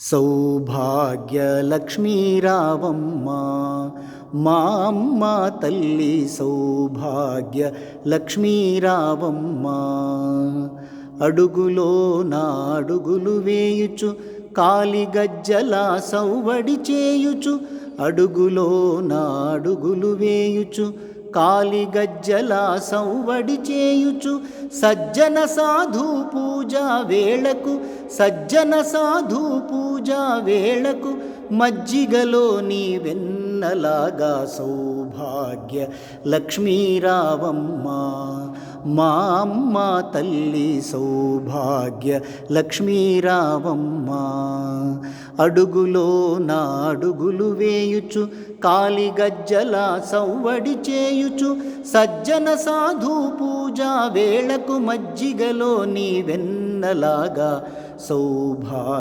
సౌభాగ్యలక్ష్మీరావమ్మ మా అమ్మ తల్లి సౌభాగ్య లక్ష్మీరావమ్మ అడుగులో నా అడుగులు వేయుచు కాలిగజ్జల సౌవడి చేయుచు అడుగులో నా అడుగులు వేయుచు కాలిగజ్జలా సంవడి చేయుచు సజ్జన సాధు పూజా వేళకు సజ్జన సాధు పూజా వేళకు మజ్జిగలో నీ వెన్నలాగా సౌభాగ్య లక్ష్మీరావమ్మ మా అమ్మ తల్లి సౌభాగ్య లక్ష్మీరావమ్మ. అడుగులో నా అడుగులు వేయుచు కాలిగజ్జల సవ్వడి చేయుచు సజ్జన సాధు పూజా వేళకు మజ్జిగలో నీ వెన్నలాగా సౌభా